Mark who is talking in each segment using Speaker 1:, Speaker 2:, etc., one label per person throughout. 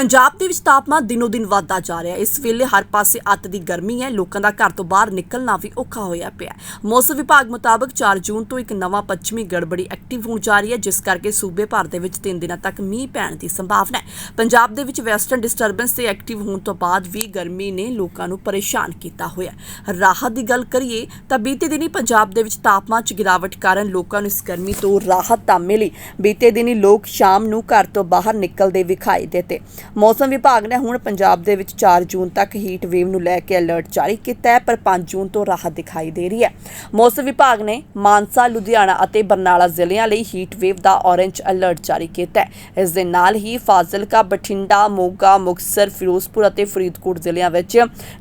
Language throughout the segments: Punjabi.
Speaker 1: ਪੰਜਾਬ ਦੇ ਵਿੱਚ ਤਾਪਮਾਨ ਦਿਨੋ ਦਿਨ ਵਧਦਾ ਜਾ ਰਿਹਾ ਹੈ। ਇਸ ਵੇਲੇ ਹਰ ਪਾਸੇ ਅੱਤ ਦੀ ਗਰਮੀ ਹੈ। ਲੋਕਾਂ ਦਾ ਘਰ ਤੋਂ ਬਾਹਰ ਨਿਕਲਣਾ ਵੀ ਔਖਾ ਹੋਇਆ ਪਿਆ ਮੌਸਮ ਵਿਭਾਗ ਮੁਤਾਬਕ 4 ਜੂਨ ਤੋਂ ਇੱਕ ਨਵਾਂ ਪੱਛਮੀ ਗੜਬੜੀ ਐਕਟਿਵ ਹੋਣ ਜਾ ਰਹੀ ਹੈ, ਜਿਸ ਕਰਕੇ ਸੂਬੇ ਭਰ ਦੇ ਵਿੱਚ 3 ਦਿਨਾਂ ਤੱਕ ਮੀਂਹ ਪੈਣ ਦੀ ਸੰਭਾਵਨਾ ਹੈ। ਪੰਜਾਬ ਦੇ ਵਿੱਚ ਵੈਸਟਰਨ ਡਿਸਟਰਬੈਂਸ ਦੇ ਐਕਟਿਵ ਹੋਣ ਤੋਂ ਬਾਅਦ ਵੀ ਗਰਮੀ ਨੇ ਲੋਕਾਂ ਨੂੰ ਪਰੇਸ਼ਾਨ ਕੀਤਾ ਹੋਇਆ ਰਾਹਤ ਦੀ ਗੱਲ ਕਰੀਏ ਤਾਂ ਬੀਤੇ ਦਿਨੀ ਪੰਜਾਬ ਦੇ ਵਿੱਚ ਤਾਪਮਾਨ 'ਚ ਗਿਰਾਵਟ ਕਾਰਨ ਲੋਕਾਂ ਨੂੰ ਇਸ ਗਰਮੀ ਤੋਂ ਰਾਹਤ ਤਾਂ ਮਿਲੀ। ਬੀਤੇ ਦਿਨੀ ਲੋਕ ਸ਼ਾਮ ਨੂੰ ਘਰ ਤੋਂ ਬਾਹਰ ਨਿਕਲਦੇ ਵਿਖਾਈ ਦਿੱਤੇ। ਮੌਸਮ ਵਿਭਾਗ ਨੇ ਹੁਣ ਪੰਜਾਬ ਦੇ ਵਿੱਚ 4 ਜੂਨ ਤੱਕ ਹੀਟ ਵੇਵ ਨੂੰ ਲੈ ਕੇ ਅਲਰਟ ਜਾਰੀ ਕੀਤਾ ਹੈ, ਪਰ 5 ਜੂਨ ਤੋਂ ਰਾਹਤ ਦਿਖਾਈ ਦੇ ਰਹੀ ਹੈ। ਮੌਸਮ ਵਿਭਾਗ ਨੇ ਮਾਨਸਾ, ਲੁਧਿਆਣਾ ਅਤੇ ਬਰਨਾਲਾ ਜ਼ਿਲ੍ਹਿਆਂ ਲਈ ਹੀਟ ਵੇਵ ਦਾ ਔਰੇਂਜ ਅਲਰਟ ਜਾਰੀ ਕੀਤਾ ਹੈ। ਇਸ ਦੇ ਨਾਲ ਹੀ ਫਾਜ਼ਿਲਕਾ, ਬਠਿੰਡਾ, ਮੋਗਾ, ਮੁਕਤਸਰ, ਫਿਰੋਜ਼ਪੁਰ ਅਤੇ ਫਰੀਦਕੋਟ ਜ਼ਿਲ੍ਹਿਆਂ ਵਿੱਚ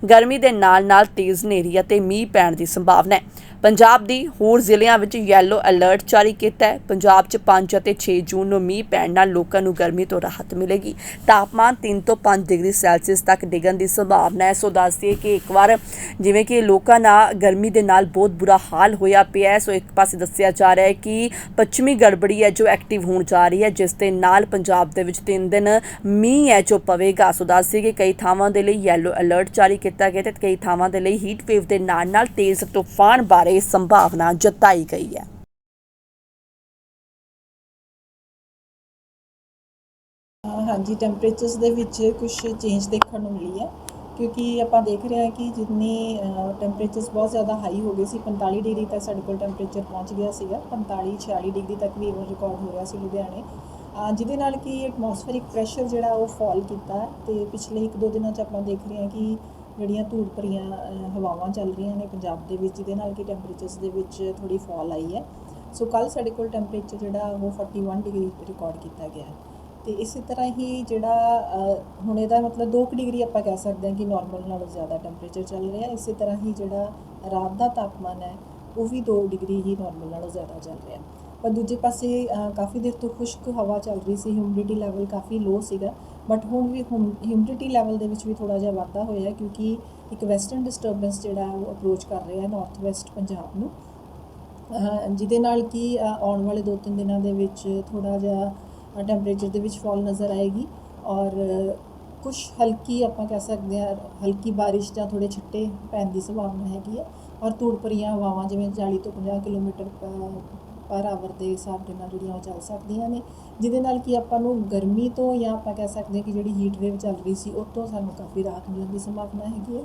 Speaker 1: ਗਰਮੀ ਦੇ ਨਾਲ-ਨਾਲ ਤੇਜ਼ ਹਨੇਰੀ ਅਤੇ ਮੀਂਹ ਪੈਣ ਦੀ ਸੰਭਾਵਨਾ ਹੈ। ਪੰਜਾਬ ਦੀ ਹੋਰ ਜ਼ਿਲ੍ਹਿਆਂ ਵਿੱਚ ਯੈਲੋ ਅਲਰਟ ਜਾਰੀ ਕੀਤਾ ਹੈ। ਪੰਜਾਬ 'ਚ 5 ਅਤੇ 6 ਜੂਨ ਨੂੰ ਮੀਂਹ ਪੈਣ ਨਾਲ ਲੋਕਾਂ ਨੂੰ ਗਰਮੀ ਤੋਂ ਰਾਹਤ ਮਿਲੇਗੀ। ਤਾਪਮਾਨ 3 ਤੋਂ 5 ਡਿਗਰੀ ਸੈਲਸੀਅਸ ਤੱਕ ਡਿੱਗਣ ਦੀ ਸੰਭਾਵਨਾ ਹੈ। ਸੋ ਦੱਸਦੀਏ ਕਿ ਇੱਕ ਵਾਰ ਜਿਵੇਂ ਕਿ ਲੋਕਾਂ ਨਾਲ ਗਰਮੀ ਦੇ ਨਾਲ ਬਹੁਤ ਬੁਰਾ ਹਾਲ ਹੋਇਆ ਪਿਆ ਹੈ, ਸੋ ਇੱਕ ਪਾਸੇ ਦੱਸਿਆ ਜਾ ਰਿਹਾ ਹੈ ਕਿ ਪੱਛਮੀ ਗੜਬੜੀ ਹੈ ਜੋ ਐਕਟਿਵ ਹੋਣ ਜਾ ਰਹੀ ਹੈ, ਜਿਸ ਦੇ ਨਾਲ ਪੰਜਾਬ ਦੇ ਵਿੱਚ 3 ਦਿਨ ਮੀਂਹ ਹੈ ਜੋ ਪਵੇਗਾ। ਸੋ ਦੱਸਦੀਏ ਕਿ ਕਈ ਥਾਵਾਂ ਦੇ ਲਈ ਯੈਲੋ ਅਲਰਟ ਜਾਰੀ ਕੀਤਾ ਗਿਆ ਤੇ ਕਈ ਥਾਵਾਂ ਦੇ ਲਈ ਹੀਟ ਵੇਵ ਦੇ ਨਾਲ ਨਾਲ ਤੇਜ਼ ਤੂਫਾਨ ਬਾਰੇ ਸੰਭਾਵਨਾ ਜਤਾਈ ਗਈ ਹੈ।
Speaker 2: ਹਾਂਜੀ ਟੈਂਪਰੇਚਰਸ ਦੇ ਵਿੱਚ ਕੁਝ ਚੇਂਜ ਦੇਖਣ ਨੂੰ ਮਿਲੀ ਹੈ। ਕਿਉਂਕਿ ਆਪਾਂ ਦੇਖ ਰਹੇ ਹਾਂ ਕਿ ਜਿੰਨੀ ਟੈਂਪਰੇਚਰਸ ਬਹੁਤ ਜ਼ਿਆਦਾ ਹਾਈ ਹੋ ਗਏ ਸੀ 45 ਡਿਗਰੀ ਤੱਕ ਸਾਡੇ ਕੋਲ ਟੈਂਪਰੇਚਰ ਪਹੁੰਚ ਗਿਆ ਸੀਗਾ। 45 46 ਡਿਗਰੀ ਤੱਕ ਵੀ ਉਹ ਰਿਕਾਰਡ ਹੋ ਰਿਹਾ ਸੀ ਲੁਧਿਆਣੇ। ਜਿਹਦੇ ਨਾਲ ਕਿ ਐਟਮੋਸਫੇਰਿਕ ਪ੍ਰੈਸ਼ਰ ਜਿਹੜਾ ਉਹ ਫਾਲ ਕੀਤਾ ਹੈ। ਤੇ ਪਿਛਲੇ 1-2 ਦਿਨਾਂ 'ਚ ਆਪਾਂ ਦੇਖ ਰਹੇ ਹਾਂ ਕਿ ਜਿਹੜੀਆਂ ਧੂੜ ਭਰੀਆਂ ਹਵਾਵਾਂ ਚੱਲ ਰਹੀਆਂ ਨੇ ਪੰਜਾਬ ਦੇ ਵਿੱਚ, ਜਿਹਦੇ ਨਾਲ ਕਿ ਟੈਂਪਰੇਚਰਸ ਦੇ ਵਿੱਚ ਥੋੜੀ ਫਾਲ ਆਈ ਹੈ। ਸੋ ਕੱਲ ਸਾਡੇ ਕੋਲ ਟੈਂਪਰੇਚਰ ਜਿਹੜਾ ਉਹ 41 ਡਿਗਰੀ ਰਿਕਾਰਡ ਕੀਤਾ ਗਿਆ ਹੈ। ਤੇ ਇਸੇ ਤਰ੍ਹਾਂ ਹੀ ਜਿਹੜਾ ਹੁਣ ਇਹਦਾ ਮਤਲਬ 2 ਡਿਗਰੀ ਆਪਾਂ ਕਹਿ ਸਕਦੇ ਹਾਂ ਕਿ ਨਾਰਮਲ ਨਾਲੋਂ ਜ਼ਿਆਦਾ ਟੈਂਪਰੇਚਰ ਚੱਲ ਰਿਹਾ ਇਸੇ ਤਰ੍ਹਾਂ ਹੀ ਜਿਹੜਾ ਰਾਤ ਦਾ ਤਾਪਮਾਨ ਹੈ, ਉਹ ਵੀ 2 ਡਿਗਰੀ ਹੀ ਨਾਰਮਲ ਨਾਲੋਂ ਜ਼ਿਆਦਾ ਚੱਲ ਰਿਹਾ ਪਰ ਦੂਜੇ ਪਾਸੇ ਕਾਫੀ ਦੇਰ ਤੋਂ ਖੁਸ਼ਕ ਹਵਾ ਚੱਲ ਰਹੀ ਸੀ ਹਿਊਮਿਡਿਟੀ ਲੈਵਲ ਕਾਫੀ ਲੋ ਸੀਗਾ। ਬਟ ਹੁਣ ਵੀ ਹਿਊਮਿਡਿਟੀ ਲੈਵਲ ਦੇ ਵਿੱਚ ਵੀ ਥੋੜਾ ਜਿਹਾ ਵਾਧਾ ਹੋਇਆ ਕਿਉਂਕਿ ਇੱਕ ਵੈਸਟਰਨ ਡਿਸਟਰਬੈਂਸ ਜਿਹੜਾ ਉਹ ਅਪਰੋਚ ਕਰ ਰਿਹਾ ਹੈ ਨਾਰਥ ਵੈਸਟ ਪੰਜਾਬ ਨੂੰ। ਜਿਹਦੇ ਨਾਲ ਕਿ ਆਉਣ ਵਾਲੇ 2-3 ਦਿਨਾਂ ਦੇ ਵਿੱਚ ਥੋੜਾ ਜਿਹਾ ਟੈਂਪਰੇਚਰ ਦੇ ਵਿੱਚ ਫਾਲ ਨਜ਼ਰ ਆਏਗੀ ਔਰ ਕੁਝ ਹਲਕੀ ਆਪਾਂ ਕਹਿ ਸਕਦੇ ਹਾਂ, ਹਲਕੀ ਬਾਰਿਸ਼ ਜਾਂ ਥੋੜੇ ਛਿੱਟੇ ਪੈਣ ਦੀ ਸੰਭਾਵਨਾ ਹੈਗੀ ਹੈ। ਔਰ ਧੂੜ ਭਰੀਆਂ ਹਵਾਵਾਂ ਜਿਵੇਂ 40 ਤੋਂ 50 ਕਿਲੋਮੀਟਰ ਪਰ ਆਵਰ ਦੇ ਹਿਸਾਬ ਦੇ ਨਾਲ ਜਿਹੜੀਆਂ ਉਹ ਚੱਲ ਸਕਦੀਆਂ ਨੇ, ਜਿਹਦੇ ਨਾਲ ਕਿ ਆਪਾਂ ਨੂੰ ਗਰਮੀ ਤੋਂ ਜਾਂ ਆਪਾਂ ਕਹਿ ਸਕਦੇ ਹਾਂ ਕਿ ਜਿਹੜੀ ਹੀਟ ਵੇਵ ਚੱਲ ਰਹੀ ਸੀ, ਉਹ ਤੋਂ ਸਾਨੂੰ ਕਾਫੀ ਰਾਹਤ ਮਿਲਣ ਦੀ ਸੰਭਾਵਨਾ ਹੈਗੀ ਹੈ।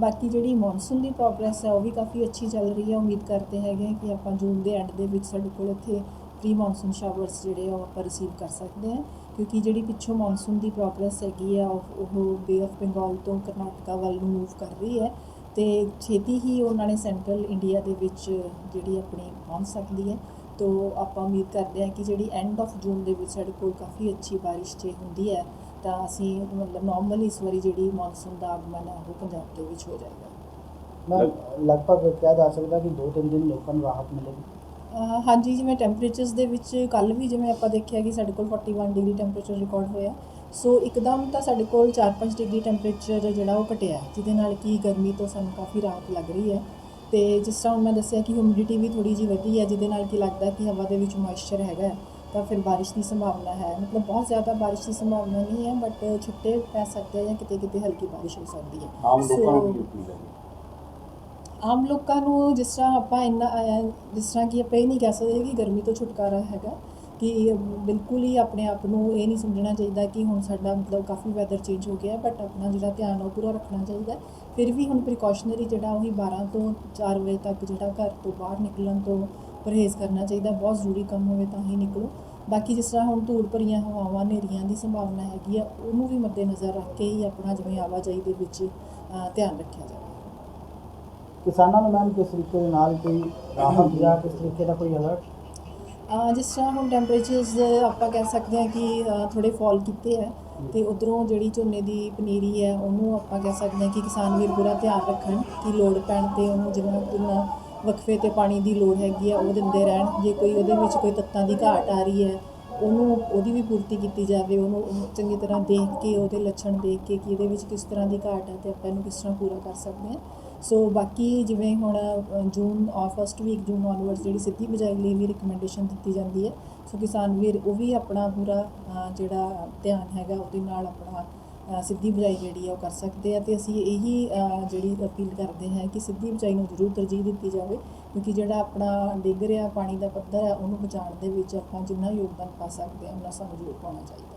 Speaker 2: ਬਾਕੀ ਜਿਹੜੀ ਮੌਨਸੂਨ ਦੀ ਪ੍ਰੋਗਰੈਸ ਹੈ, ਉਹ ਵੀ ਕਾਫੀ ਅੱਛੀ ਚੱਲ ਰਹੀ ਹੈ। ਉਮੀਦ ਕਰਦੇ ਹੈਗੇ ਕਿ ਆਪਾਂ ਜੂਨ ਦੇ ਐਂਡ ਦੇ ਵਿੱਚ ਸਾਡੇ ਕੋਲ ਇੱਥੇ ਪ੍ਰੀ ਮੌਨਸੂਨ ਸ਼ਾਵਰਸ ਜਿਹੜੇ ਆ, ਉਹ ਆਪਾਂ ਰਿਸੀਵ ਕਰ ਸਕਦੇ ਹਾਂ। ਕਿਉਂਕਿ ਜਿਹੜੀ ਪਿੱਛੋਂ ਮੌਨਸੂਨ ਦੀ ਪ੍ਰੋਗਰੈਸ ਹੈਗੀ ਆ, ਉਹ ਉਹ ਬੇ ਆਫ ਬੰਗਾਲ ਤੋਂ ਕਰਨਾਟਕਾ ਵੱਲ ਨੂੰ ਮੂਵ ਕਰ ਰਹੀ ਹੈ। ਤੇ ਛੇਤੀ ਹੀ ਉਹਨਾਂ ਨੇ ਸੈਂਟਰਲ ਇੰਡੀਆ ਦੇ ਵਿੱਚ ਜਿਹੜੀ ਆਪਣੀ ਪਹੁੰਚ ਸਕਦੀ ਹੈ। ਤੋ ਆਪਾਂ ਉਮੀਦ ਕਰਦੇ ਹਾਂ ਕਿ ਜਿਹੜੀ ਐਂਡ ਆਫ ਜੂਨ ਦੇ ਵਿੱਚ ਸਾਡੇ ਕੋਲ ਕਾਫੀ ਅੱਛੀ ਬਾਰਿਸ਼ ਜੇ ਹੁੰਦੀ ਹੈ ਤਾਂ ਅਸੀਂ ਮਤਲਬ ਨਾਰਮਲ ਇਸ ਵਾਰੀ ਜਿਹੜੀ ਮੌਨਸੂਨ ਦਾ ਆਗਮਨ ਹੈ ਉਹ ਪੰਜਾਬ ਦੇ ਵਿੱਚ ਹੋ ਜਾਏਗਾ।
Speaker 3: ਮੈਂ ਲਗਭਗ ਕਿਹਾ ਜਾ ਸਕਦਾ ਕਿ 2-3 ਦਿਨ ਲੋਕਾਂ ਨੂੰ ਰਾਹਤ ਮਿਲੇਗੀ।
Speaker 2: ਹਾਂਜੀ ਜਿਵੇਂ ਟੈਂਪਰੇਚਰਸ ਦੇ ਵਿੱਚ ਕੱਲ ਵੀ ਜਿਵੇਂ ਆਪਾਂ ਦੇਖਿਆ ਕਿ ਸਾਡੇ ਕੋਲ 41 ਡਿਗਰੀ ਟੈਂਪਰੇਚਰ ਰਿਕਾਰਡ ਹੋਇਆ। ਸੋ ਇੱਕਦਮ ਤਾਂ ਸਾਡੇ ਕੋਲ 4-5 ਡਿਗਰੀ ਟੈਂਪਰੇਚਰ ਜਿਹੜਾ ਉਹ ਘਟਿਆ ਜਿਹਦੇ ਨਾਲ ਕਿ ਗਰਮੀ ਤੋਂ ਸਾਨੂੰ ਕਾਫੀ ਰਾਹਤ ਲੱਗ ਰਹੀ ਹੈ। ਤੇ ਜਿਸ ਤਰ੍ਹਾਂ ਮੈਂ ਦੱਸਿਆ ਕਿ ਹਿਊਮਿਡਿਟੀ ਵੀ ਥੋੜੀ ਜਿਹੀ ਵਧੀ ਹੈ ਜਿਹਦੇ ਨਾਲ ਕਿ ਲੱਗਦਾ ਕਿ ਹਵਾ ਦੇ ਵਿੱਚ ਮੋਇਸਚਰ ਹੈਗਾ ਤਾਂ ਫਿਰ ਬਾਰਿਸ਼ ਦੀ ਸੰਭਾਵਨਾ ਹੈ। ਮਤਲਬ ਬਹੁਤ ਜ਼ਿਆਦਾ ਬਾਰਿਸ਼ ਦੀ ਸੰਭਾਵਨਾ ਨਹੀਂ ਹੈ ਬਟ ਛਿੱਟੇ ਪੈ ਸਕਦੇ ਆ ਜਾਂ ਕਿਤੇ ਕਿਤੇ ਹਲਕੀ ਬਾਰਿਸ਼ ਹੋ ਸਕਦੀ ਹੈ।
Speaker 4: ਆਮ ਲੋਕਾਂ ਨੂੰ
Speaker 2: ਸੋ-
Speaker 4: ਕੀ ਅਪੀਲ ਹੈ?
Speaker 2: ਆਮ ਲੋਕਾਂ ਨੂੰ ਜਿਸ ਤਰ੍ਹਾਂ ਆਪਾਂ ਇੰਨਾ ਜਿਸ ਤਰ੍ਹਾਂ ਕਿ ਆਪਾਂ ਇਹ ਨਹੀਂ ਕਹਿ ਸਕਦੇ ਕਿ ਗਰਮੀ ਤੋਂ ਛੁਟਕਾਰਾ ਹੈਗਾ ਕਿ ਬਿਲਕੁਲ ਹੀ ਆਪਣੇ ਆਪ ਨੂੰ ਇਹ ਨਹੀਂ ਸਮਝਣਾ ਚਾਹੀਦਾ ਕਿ ਹੁਣ ਸਾਡਾ ਮਤਲਬ ਕਾਫੀ ਵੈਦਰ ਚੇਂਜ ਹੋ ਗਿਆ ਬਟ ਆਪਣਾ ਜਿਹੜਾ ਧਿਆਨ ਉਹ ਪੂਰਾ ਰੱਖਣਾ ਚਾਹੀਦਾ ਫਿਰ ਵੀ ਹੁਣ ਪ੍ਰੀਕਾਸ਼ਨਰੀ ਜਿਹੜਾ ਉਹੀ 12 ਤੋਂ 4 ਵਜੇ ਤੱਕ ਜਿਹੜਾ ਘਰ ਤੋਂ ਬਾਹਰ ਨਿਕਲਣ ਤੋਂ ਪਰਹੇਜ਼ ਕਰਨਾ ਚਾਹੀਦਾ, ਬਹੁਤ ਜ਼ਰੂਰੀ ਕੰਮ ਹੋਵੇ ਤਾਂ ਹੀ ਨਿਕਲੋ। ਬਾਕੀ ਜਿਸ ਤਰ੍ਹਾਂ ਹੁਣ ਧੂੜ ਭਰੀਆਂ ਹਵਾਵਾਂ ਹਨੇਰੀਆਂ ਦੀ ਸੰਭਾਵਨਾ ਹੈਗੀ ਆ, ਉਹਨੂੰ ਵੀ ਮੱਦੇਨਜ਼ਰ ਰੱਖ ਕੇ ਹੀ ਆਪਣਾ ਜਿਵੇਂ ਆਵਾਜਾਈ ਦੇ ਵਿੱਚ ਧਿਆਨ ਰੱਖਿਆ ਜਾਵੇ।
Speaker 3: ਕਿਸਾਨਾਂ ਨੂੰ ਮੈਮ ਕਿਸ ਤਰੀਕੇ ਦੇ ਨਾਲ ਕੋਈ ਰਾਹਤ ਜਾਂ ਕਿਸ ਤਰੀਕੇ ਦਾ ਕੋਈ ਅਲਰਟ
Speaker 2: ਜਿਸ ਤਰ੍ਹਾਂ ਹੁਣ ਟੈਂਪਰੇਚਰਸ ਆਪਾਂ ਕਹਿ ਸਕਦੇ ਹਾਂ ਕਿ, ਅਹ ਥੋੜੇ ਫਾਲ ਕੀਤੇ ਹੈ ਤੇ ਉਧਰੋਂ ਜਿਹੜੀ ਝੋਨੇ ਦੀ ਪਨੀਰੀ ਹੈ, ਉਹਨੂੰ ਆਪਾਂ ਕਹਿ ਸਕਦੇ ਹਾਂ ਕਿ ਕਿਸਾਨ ਵੀਰ ਪੂਰਾ ਧਿਆਨ ਰੱਖਣ ਕਿ ਲੋੜ ਪੈਣ ਤੇ ਉਹਨੂੰ ਜਿਵੇਂ ਜਿੰਨਾ ਵਕਫੇ ਤੇ ਪਾਣੀ ਦੀ ਲੋੜ ਹੈਗੀ ਆ, ਉਹ ਦਿੰਦੇ ਰਹਿਣ। ਜੇ ਕੋਈ ਉਹਦੇ ਵਿੱਚ ਕੋਈ ਤੱਤਾਂ ਦੀ ਘਾਟ ਆ ਰਹੀ ਹੈ, ਉਹਨੂੰ, ਉਹਦੀ ਵੀ ਪੂਰਤੀ ਕੀਤੀ ਜਾਵੇ, ਉਹਨੂੰ ਉਹਨੂੰ ਚੰਗੀ ਤਰ੍ਹਾਂ ਦੇਖ ਕੇ, ਉਹਦੇ ਲੱਛਣ ਦੇਖ ਕੇ ਕਿ ਇਹਦੇ ਵਿੱਚ ਕਿਸ ਤਰ੍ਹਾਂ ਦੀ ਘਾਟ ਹੈ ਤੇ ਆਪਾਂ ਇਹਨੂੰ ਕਿਸ ਤਰ੍ਹਾਂ ਪੂਰਾ ਕਰ ਸਕਦੇ ਹਾਂ। ਸੋ ਬਾਕੀ ਜਿਵੇਂ ਹੁਣ ਜੂਨ ਔਰ ਫਸਟ ਵੀਕ ਜੂਨ ਆਨਵਰਡਸ ਜਿਹੜੀ ਸਿੱਧੀ ਬਿਜਾਈ ਲਈ ਵੀ ਰਿਕਮੈਂਡੇਸ਼ਨ ਦਿੱਤੀ ਜਾਂਦੀ ਹੈ। ਸੋ ਕਿਸਾਨ ਵੀਰ, ਉਹ ਵੀ ਆਪਣਾ ਪੂਰਾ ਜਿਹੜਾ ਧਿਆਨ ਹੈਗਾ, ਉਹਦੇ ਨਾਲ ਆਪਣਾ ਸਿੱਧੀ ਬਿਜਾਈ ਜਿਹੜੀ ਆ ਉਹ ਕਰ ਸਕਦੇ ਆ। ਤੇ ਅਸੀਂ ਇਹੀ ਜਿਹੜੀ ਅਪੀਲ ਕਰਦੇ ਹਾਂ ਕਿ ਸਿੱਧੀ ਬਿਜਾਈ ਨੂੰ ਜ਼ਰੂਰ ਤਰਜੀਹ ਦਿੱਤੀ ਜਾਵੇ, ਕਿਉਂਕਿ ਜਿਹੜਾ ਆਪਣਾ ਡਿੱਗ ਰਿਹਾ, ਪਾਣੀ ਦਾ ਪੱਧਰ ਹੈ ਉਹਨੂੰ ਬਚਾਉਣ ਦੇ ਵਿੱਚ ਆਪਾਂ ਜਿੰਨਾ ਯੋਗਦਾਨ ਪਾ ਸਕਦੇ ਹਾਂ ਉਹਨਾਂ ਸਾਨੂੰ ਜ਼ਰੂਰ ਪਾਉਣਾ ਚਾਹੀਦਾ।